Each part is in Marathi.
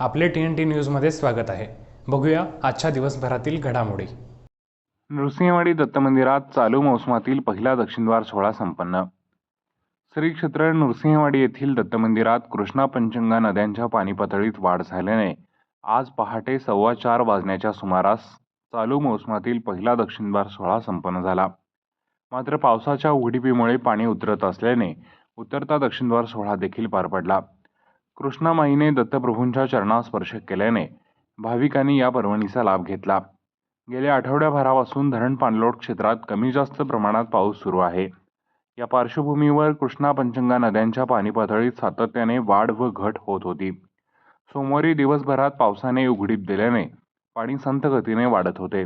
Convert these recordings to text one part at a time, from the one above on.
आपले टी एन टी न्यूजमध्ये स्वागत आहे. बघूया आजच्या दिवसभरातील घडामोडी. नृसिंहवाडी दत्त मंदिरात चालू मोसमातील पहिला दक्षिणद्वार सोहळा संपन्न. श्री क्षेत्र नृसिंहवाडी येथील दत्त मंदिरात कृष्णा पंचंगा नद्यांच्या पाणी पातळीत वाढ झाल्याने आज पहाटे सव्वा चार वाजण्याच्या सुमारास चालू मोसमातील पहिला दक्षिणद्वार सोहळा संपन्न झाला. मात्र पावसाच्या उघडीपीमुळे पाणी उतरत असल्याने उतरता दक्षिणद्वार सोहळा देखील पार पडला. कृष्णामाईने दत्तप्रभूंच्या चरणास स्पर्श केल्याने भाविकांनी या पर्वणीचा लाभ घेतला. गेल्या आठवड्याभरापासून धरण पाणलोट क्षेत्रात कमी जास्त प्रमाणात पाऊस सुरू आहे. या पार्श्वभूमीवर कृष्णा पंचंगा नद्यांच्या पाणी पातळीत सातत्याने वाढ व घट होत होती. सोमवारी दिवसभरात पावसाने उघडीप दिल्याने पाणी संथ गतीने वाढत होते.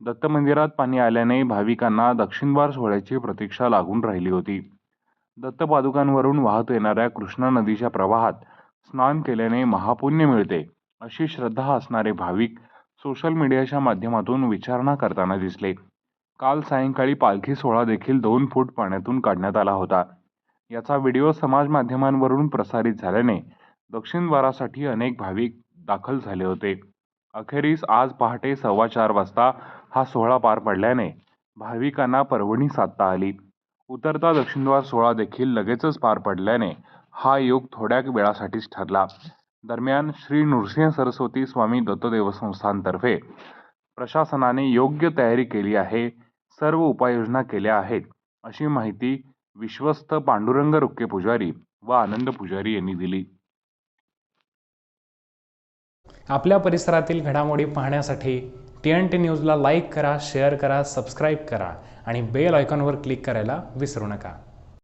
दत्त मंदिरात पाणी आल्याने भाविकांना दक्षिणद्वार सोहळ्याची प्रतीक्षा लागून राहिली होती. दत्त पादुकांवरून वाहत येणाऱ्या कृष्णा नदीच्या प्रवाहात स्नान केल्याने महापुण्य मिळते अशी श्रद्धा असणारे भाविक सोशल मीडियाच्या माध्यमातून विचारणा करताना दिसले. काल सायंकाळी पालखी सोहळा देखील दोन फूट पाण्यातून काढण्यात आला होता. याचा व्हिडिओ समाज माध्यमांवरून प्रसारित झाल्याने दक्षिणद्वारासाठी अनेक भाविक दाखल झाले होते. अखेरीस आज पहाटे सव्वा चार वाजता हा सोहळा पार पडल्याने भाविकांना परवणी साधता आली. उतरता दक्षिणद्वार सोहळा देखील लगेचच पार पडल्याने हा योग थोड्या वेळासाठीच ठरला. दरम्यान श्री नृसिंह सरस्वती स्वामी दत्तदेव संस्थानतर्फे प्रशासनाने योग्य तयारी केली आहे सर्व उपाययोजना केल्या आहेत अशी माहिती विश्वस्त पांडुरंग रुक्के पुजारी व आनंद पुजारी यांनी दिली. आपल्या परिसरातील घडामोडी पाहण्यासाठी टी एन टी न्यूजला लाईक करा शेअर करा सबस्क्राईब करा आणि बेल आयकॉनवर क्लिक करायला विसरू नका.